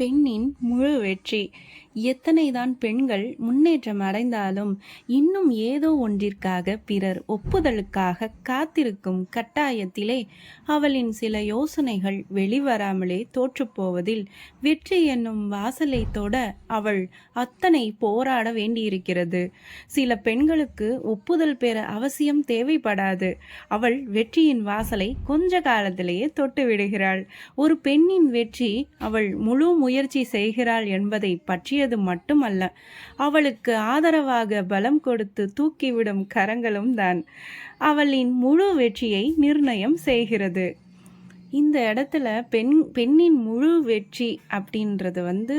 பெண்ணின் முழு வெற்றி. எத்தனைதான் பெண்கள் முன்னேற்றம் அடைந்தாலும் இன்னும் ஏதோ ஒன்றிற்காக பிறர் ஒப்புதலுக்காக காத்திருக்கும் கட்டாயத்திலே அவளின் சில யோசனைகள் வெளிவராமலே தோற்றுப்போவதில் வெற்றி என்னும் வாசலை தொட அவள் அத்தனை போராட வேண்டியிருக்கிறது. சில பெண்களுக்கு ஒப்புதல் பெற அவசியம் தேவைப்படாது. அவள் வெற்றியின் வாசலை கொஞ்ச காலத்திலேயே தொட்டு விடுகிறாள் ஒரு பெண்ணின் வெற்றி அவள் முழு முயற்சி செய்கிறாள் என்பதை பற்றியது மட்டுமல்ல அவளுக்கு ஆதரவாக பலம் கொடுத்து தூக்கிவிடும் கரங்களும் தான் அவளின் முழு வெற்றியை நிர்ணயம் செய்கிறது. இந்த இடத்துல பெண் பெண்ணின் முழு வெற்றி அப்படின்றது வந்து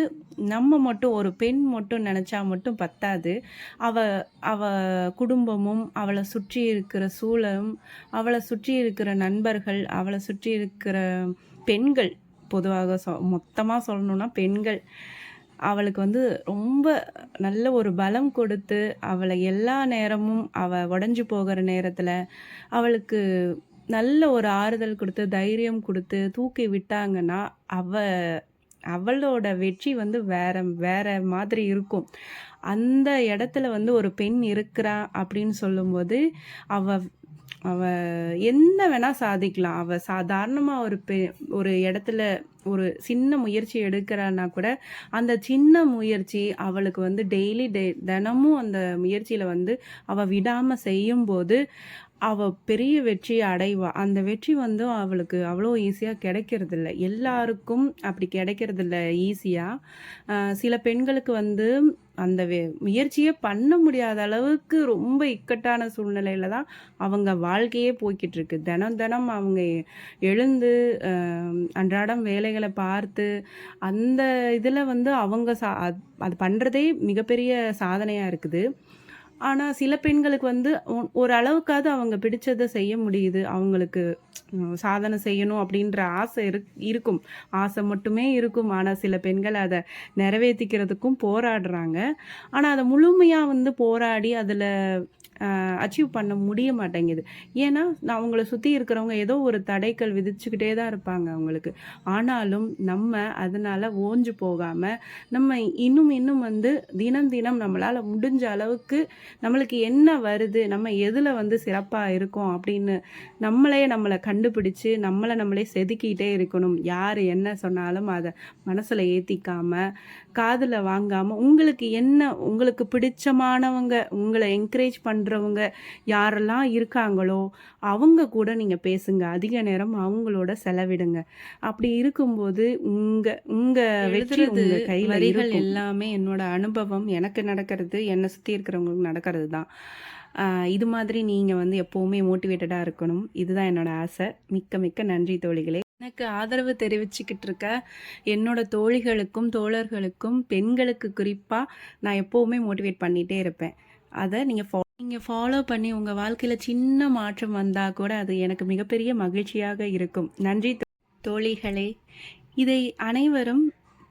நம்ம மட்டும் ஒரு பெண் மட்டும் நினச்சா மட்டும் பத்தாது. அவ அவ குடும்பமும் அவளை சுற்றி இருக்கிற சூழலும் அவளை சுற்றி இருக்கிற நண்பர்கள் அவளை சுற்றி இருக்கிற பெண்கள் பொதுவாக சொ மொத்தமாக சொல்லணுன்னா பெண்கள் அவளுக்கு வந்து ரொம்ப நல்ல ஒரு பலம் கொடுத்து அவளை எல்லா நேரமும் அவள் உடஞ்சி போகிற நேரத்தில் அவளுக்கு நல்ல ஒரு ஆறுதல் கொடுத்து தைரியம் கொடுத்து தூக்கி விட்டாங்கன்னா அவ அவளோட வெற்றி வந்து வேற வேற மாதிரி இருக்கும். அந்த இடத்துல வந்து ஒரு பெண் இருக்கிறா அப்படின்னு சொல்லும்போது அவள் அவ என்ன வேணா சாதிக்கலாம். அவ சாதாரணமா ஒரு பெ ஒரு இடத்துல ஒரு சின்ன முயற்சி எடுக்கிறான்னா கூட அந்த சின்ன முயற்சி அவளுக்கு வந்து டெய்லி டே தினமும் அந்த முயற்சியில வந்து அவ விடாம செய்யும்போது அவள் பெரிய வெற்றியை அடைவா. அந்த வெற்றி வந்து அவளுக்கு அவ்வளோ ஈஸியாக கிடைக்கிறதில்ல. எல்லாருக்கும் அப்படி கிடைக்கிறதில்ல ஈஸியாக சில பெண்களுக்கு வந்து அந்த வே முயற்சியே பண்ண முடியாத அளவுக்கு ரொம்ப இக்கட்டான சூழ்நிலையில தான் அவங்க வாழ்க்கையே போய்கிட்டு இருக்கு தினம் தினம் அவங்க எழுந்து அன்றாடம் வேலைகளை பார்த்து அந்த இதில் வந்து அவங்க சா அது- அது பண்ணுறதே மிகப்பெரிய சாதனையாக இருக்குது. ஆனால் சில பெண்களுக்கு வந்து ஒ- ஒரு அளவுக்காவது அவங்க பிடிச்சதை செய்ய முடியுது. அவங்களுக்கு சாதனை செய்யணும் அப்படின்ற ஆசை இரு இருக்கும். ஆசை மட்டுமே இருக்கும். ஆனால் சில பெண்கள் அதை நிறைவேற்றிக்கிறதுக்கும் போராடுறாங்க. ஆனால் அதை முழுமையாக வந்து போராடி அதில் அச்சீவ் பண்ண முடிய மாட்டேங்குது. ஏன்னா நான் அவங்கள சுற்றி இருக்கிறவங்க ஏதோ ஒரு தடைகள் விதிச்சுக்கிட்டே தான் இருப்பாங்க அவங்களுக்கு. ஆனாலும் நம்ம அதனால் ஓஞ்சு போகாமல் நம்ம இன்னும் இன்னும் வந்து தினம் தினம் நம்மளால் முடிஞ்ச அளவுக்கு நம்மளுக்கு என்ன வருது நம்ம எதில் வந்து சிறப்பாக இருக்கோம் அப்படின்னு நம்மளே நம்மளை கண்டுபிடிச்சு நம்மளை நம்மளே செதுக்கிட்டே இருக்கணும். யார் என்ன சொன்னாலும் அதை மனசில் ஏற்றிக்காம காதில் வாங்காமல் உங்களுக்கு என்ன உங்களுக்கு பிடிச்சமானவங்க உங்களை என்கரேஜ் பண்ணுறவங்க யாரெல்லாம் இருக்காங்களோ அவங்க கூட நீங்கள் பேசுங்க. அதிக நேரம் அவங்களோட செலவிடுங்க. அப்படி இருக்கும்போது உங்கள் உங்கள் வெற்றி உங்கள் கையில் வரிகள் எல்லாமே என்னோட அனுபவம் எனக்கு நடக்கிறது என்னை சுற்றி இருக்கிறவங்களுக்கு நடக்கிறது தான் இது மாதிரி நீங்கள் வந்து எப்போவுமே மோட்டிவேட்டடாக இருக்கணும். இதுதான் என்னோட ஆசை. மிக்க மிக்க நன்றி தோழிகளே. எனக்கு ஆதரவு தெரிவிச்சுக்கிட்டு இருக்க என்னோட தோழிகளுக்கும் தோழர்களுக்கும் பெண்களுக்கு குறிப்பாக நான் எப்போவுமே மோட்டிவேட் பண்ணிகிட்டே இருப்பேன். அதை நீங்கள் ஃபா நீங்கள் ஃபாலோ பண்ணி உங்கள் வாழ்க்கையில் சின்ன மாற்றம் வந்தால் கூட அது எனக்கு மிகப்பெரிய மகிழ்ச்சியாக இருக்கும். நன்றி தோழிகளே. இதை அனைவரும்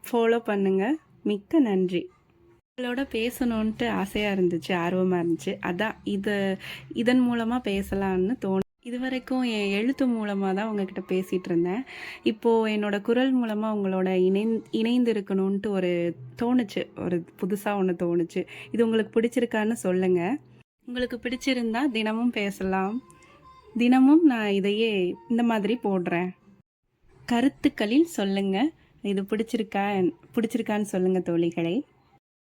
ஃபாலோ பண்ணுங்கள் மிக்க நன்றி. உங்களோட பேசணுன்ட்டு ஆசையாக இருந்துச்சு ஆர்வமாக இருந்துச்சு. அதான் இது இதன் மூலமாக பேசலான்னு தோணு இது வரைக்கும் என் எழுத்து மூலமாக தான் உங்ககிட்ட பேசிகிட்டு இருந்தேன். இப்போது என்னோடய குரல் மூலமாக உங்களோட இணைந் இணைந்து இருக்கணும்ன்ட்டு ஒரு தோணுச்சு. ஒரு புதுசாக ஒன்று தோணுச்சு. இது உங்களுக்கு பிடிச்சிருக்கான்னு சொல்லுங்கள் உங்களுக்கு பிடிச்சிருந்தா தினமும் பேசலாம். தினமும் நான் இதையே இந்த மாதிரி போடுறேன். கருத்துக்களில் சொல்லுங்கள் இது பிடிச்சிருக்கா பிடிச்சிருக்கான்னு சொல்லுங்கள் தோழிகளை.